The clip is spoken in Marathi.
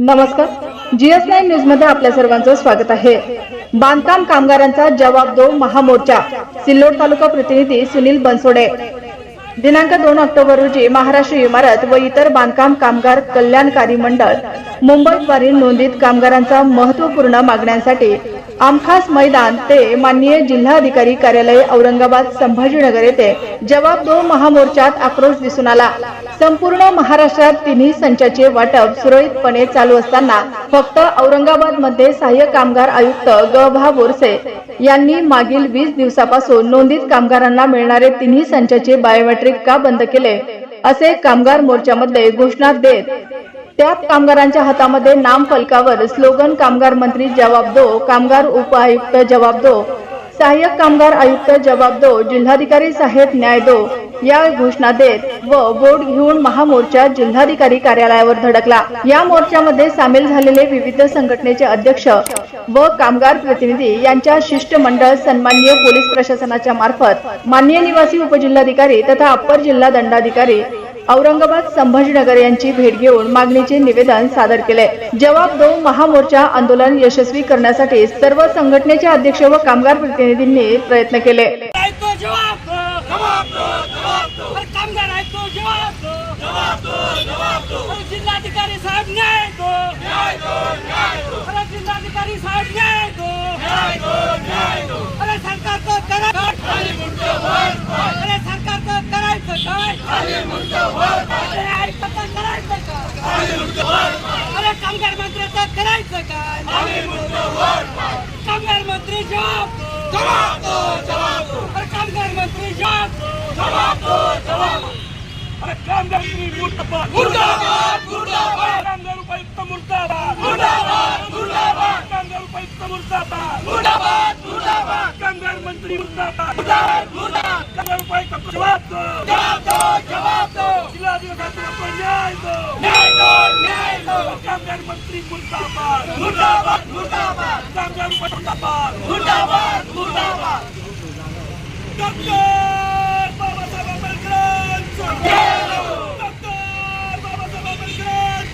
नमस्कार. जीएस नाईन न्यूजमध्ये आपल्या सर्वांचं स्वागत आहे. बांधकाम कामगारांचा जवाब दो महामोर्चा सिल्लोड तालुका प्रतिनिधी सुनील बनसोडे. दिनांक दोन ऑक्टोबर रोजी महाराष्ट्र इमारत व इतर बांधकाम कामगार कल्याणकारी मंडळ मुंबईद्वारे नोंदीत कामगारांचा महत्त्वपूर्ण मागण्यांसाठी आमखास मैदान ते माननीय जिल्हाधिकारी कार्यालय औरंगाबाद संभाजीनगर येथे जवाब दो महामोर्चात आक्रोश दिसून आला. संपूर्ण महाराष्ट्रात तिन्ही संचाचे वाटप सुरळीतपणे चालू असताना फक्त औरंगाबादमध्ये सहाय्यक कामगार आयुक्त ग भा बोरसे यांनी मागील वीस दिवसापासून नोंदीत कामगारांना मिळणारे तिन्ही संचाचे बायोमेट्रिक का बंद केले असे कामगार मोर्चामध्ये घोषणा देत त्यात कामगारांच्या हातामध्ये नाम फलकावर स्लोगन कामगार मंत्री जवाब दो कामगार उपआयुक्त जवाब दो सहाय्यक कामगार आयुक्त जवाब दो जिल्हाधिकारी साहेब न्याय दो. या घोषणा देत व बोर्ड घेऊन महामोर्चा जिल्हाधिकारी कार्यालयावर धडकला. या मोर्चामध्ये सामील झालेले विविध संघटनेचे अध्यक्ष व कामगार प्रतिनिधी यांच्या शिष्टमंडळ सन्माननीय पोलीस प्रशासनाच्या मार्फत माननीय निवासी उपजिल्हाधिकारी तथा अप्पर जिल्हा दंडाधिकारी औरंगाबाद संभाजीनगर यांची भेट घेऊन मागणीचे निवेदन सादर केले. जवाब दो महामोर्चा आंदोलन यशस्वी करण्यासाठी सर्व संघटनेचे अध्यक्ष व कामगार प्रतिनिधींनी प्रयत्न केले. आहे तो जवाब दो जवाब दो जवाब दो अरे कामगार आहे तो जवाब दो जवाब दो जवाब दो अरे जिल्हाधिकारी साहेब न्याय दो न्याय दो न्याय दो अरे जिल्हाधिकारी साहेब न्याय दो न्याय दो न्याय दो अरे सरकारचं करा खाली मुंड वर अरे सरकारचं करायचं काय खाली मुंड वर अरे ऐकतं करायचं काय खाली मुंड वर अरे कामगार मंत्र्याचं करायचं काय खाली मुंड वर कामगार मंत्री जवाब दो जवाब दो जवाब दो अरे कामगार मंत्री जवाब दो जवाब दो जवाब दो अरे कामगार मंत्री मुर्दाबाद मुर्दाबाद मुर्दाबाद कामगार उपायुक्त मुर्दाबाद मुर्दाबाद मुर्दाबाद कामगार उपायुक्त मुर्दाबाद मुर्दाबाद मुर्दाबाद कामगार मंत्री मुर्दाबाद मुर्दाबाद मुर्दाबाद कामगार उपायुक्त जवाब दो जवाब दो जवाब दो जिल्हाधिकारी को न्याय दो न्याय दो न्याय दो कामगार मंत्री मुर्दाबाद. मुर्दाबाद मुर्दाबाद. कामगार मुर्दाबाद. मुर्दाबाद मुर्दाबाद. Doctor Babasaheb Ambedkar doctor Babasaheb Ambedkar